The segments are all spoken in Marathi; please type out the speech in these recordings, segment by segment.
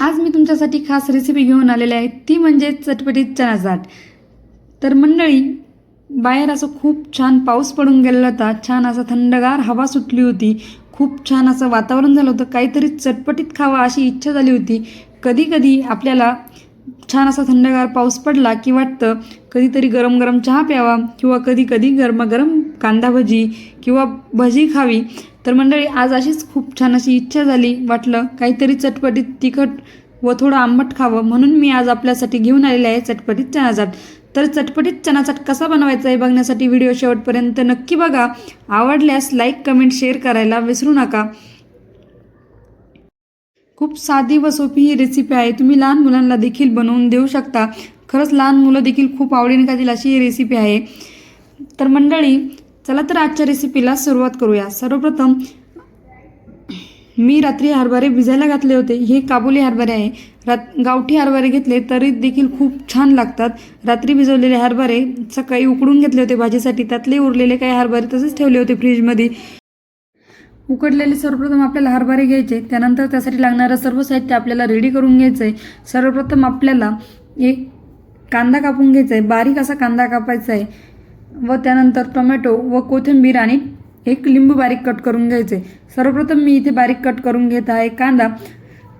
आज मी तुमच्यासाठी खास रेसिपी घेऊन आलेली आहे. ती म्हणजे चटपटीत चणाचाट तर मंडळी बाहेर असं खूप छान पाऊस पडून गेलेला होता. छान असा थंडगार हवा सुटली होती. खूप छान असं वातावरण झालं होतं. काहीतरी चटपटीत खावा अशी इच्छा झाली होती. कधीकधी आपल्याला छान असा थंडगार पाऊस पडला की वाटतं कधीतरी गरम गरम चहा प्यावा किंवा कधी कधी गरमागरम कांदा भजी किंवा भजी खावी. तर मंडळी आज अशीच खूप छान अशी इच्छा झाली वाटलं काहीतरी चटपटीत तिखट व थोडं आंबट खावं म्हणून मी आज आपल्यासाठी घेऊन आलेले आहे चटपटीत चणाचाट तर चटपटीत चणाचाट कसा बनवायचा आहे बघण्यासाठी व्हिडिओ शेवटपर्यंत नक्की बघा. आवडल्यास लाईक कमेंट शेअर करायला विसरू नका. खूप साधी व सोपी ही रेसिपी आहे. तुम्ही लहान मुलांना देखील बनवून देऊ शकता. खरंच लहान मुलं देखील खूप आवडीने खातील अशी ही रेसिपी आहे. तर मंडळी चला तर आजच्या रेसिपीला सुरुवात करूया. सर्वप्रथम मी रात्री हरभरे भिजायला घातले होते. हे काबुली हरभरे आहे. रात गावठी हरभरे घेतले तरी देखील खूप छान लागतात. रात्री भिजवलेले हरभरे सकाळी उकडून घेतले होते भाजीसाठी. त्यातले उरलेले काही हरभरे तसेच ठेवले होते फ्रीजमध्ये. उकडलेले सर्वप्रथम आपल्याला हरभरे घ्यायचे. त्यानंतर त्यासाठी लागणारं सर्व साहित्य आपल्याला रेडी करून घ्यायचं आहे सर्वप्रथम आपल्याला एक कांदा कापून घ्यायचा आहे बारीक असा कांदा कापायचा आहे व त्यानंतर टोमॅटो व कोथिंबीर आणि एक लिंबू बारीक कट करून घ्यायचे. सर्वप्रथम मी इथे बारीक कट करून घेत आहे कांदा.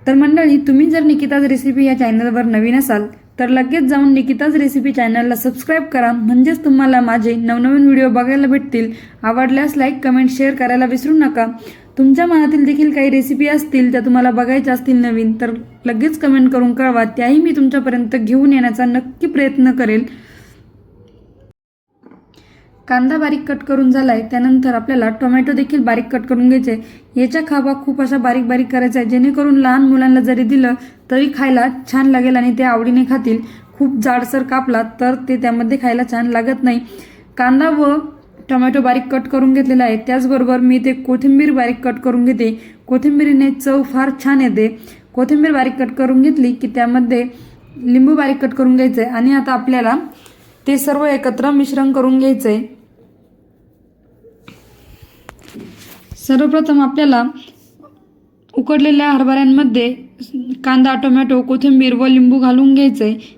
तर मंडळी तुम्ही जर निकिताज रेसिपी या चॅनलवर नवीन असाल तर लगेच जाऊन निकिताज रेसिपी चॅनलला सबस्क्राईब करा. म्हणजेच तुम्हाला माझे नवनवीन व्हिडिओ बघायला भेटतील. आवडल्यास लाईक कमेंट शेअर करायला विसरू नका. तुमच्या मनातील देखील काही रेसिपी असतील त्या तुम्हाला बघायच्या असतील नवीन तर लगेच कमेंट करून कळवा. त्याही मी तुमच्यापर्यंत घेऊन येण्याचा नक्की प्रयत्न करेल. कांदा बारीक कट करून झालाय त्यानंतर आपल्याला टोमॅटो देखील बारीक कट करून घ्यायचे. याच्या खाबा खूप अशा बारीक बारीक करायचा आहे जेणेकरून लहान मुलांना जरी दिलं तरी खायला छान लागेल आणि ते आवडीने खातील. खूप जाडसर कापला तर ते त्यामध्ये खायला छान लागत नाही. कांदा व टोमॅटो बारीक कट करून घेतलेला आहे. त्याचबरोबर मी ते कोथिंबीर बारीक कट करून घेते. कोथिंबीरीने चव फार छान येते. कोथिंबीर बारीक कट करून घेतली की त्यामध्ये लिंबू बारीक कट करून घ्यायचं आहे आणि आता आपल्याला ते सर्व एकत्र मिश्रण करून घ्यायचं. आहे सर्वप्रथम आपल्याला उकडलेल्या हरभऱ्यांमध्ये कांदा टोमॅटो कोथिंबीर व लिंबू घालून घ्यायचं आहे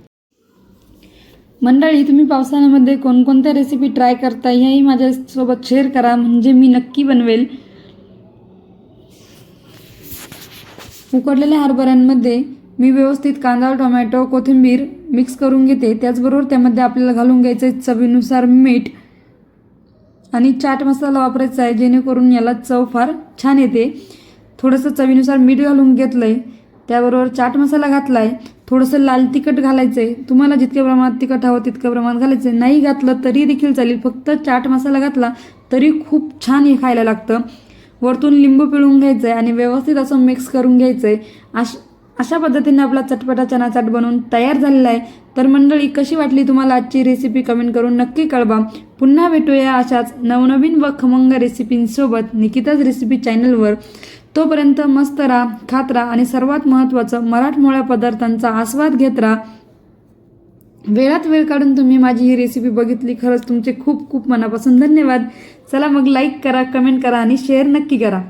मंडळी तुम्ही पावसाळ्यामध्ये कोणकोणत्या रेसिपी ट्राय करता ह्याही माझ्यासोबत शेअर करा. म्हणजे मी नक्की बनवेल. उकडलेल्या हरभऱ्यांमध्ये मी व्यवस्थित कांदा टोमॅटो कोथिंबीर मिक्स करून घेते. त्याचबरोबर त्यामध्ये आपल्याला घालून घ्यायचं आहे चवीनुसार मीठ. आणि चाट मसाला वापरायचा आहे जेणेकरून याला चव फार छान येते. थोडंसं चवीनुसार मीठ घालून घेतलं आहे त्याबरोबर चाट मसाला घातला आहे थोडंसं लाल तिखट घालायचं आहे तुम्हाला जितक्या प्रमाणात तिखट हवं तितक्या प्रमाणात घालायचं आहे नाही घातलं तरी देखील चालेल. फक्त चाट मसाला घातला तरी खूप छान हे खायला लागतं. वरतून लिंबू पिळून घ्यायचं आहे आणि व्यवस्थित असं मिक्स करून घ्यायचं आहे अश अशा पद्धतीने आपला चटपटा चना चाट बनवून तयार झालेला आहे. तर मंडळी कशी वाटली तुम्हाला आजची रेसिपी कमेंट करून नक्की कळवा. पुन्हा भेटूया अशाच नवनवीन व खमंग रेसिपींसोबत निकिताच रेसिपी चॅनलवर तोपर्यंत मस्त राहा खात राहा आणि सर्वात महत्त्वाचं मराठमोळ्या पदार्थांचा आस्वाद घेत राहा. वेळात वेळ काढून तुम्ही माझी ही रेसिपी बघितली खरंच तुमचे खूप खूप मनापासून धन्यवाद. चला मग लाईक करा कमेंट करा आणि शेअर नक्की करा.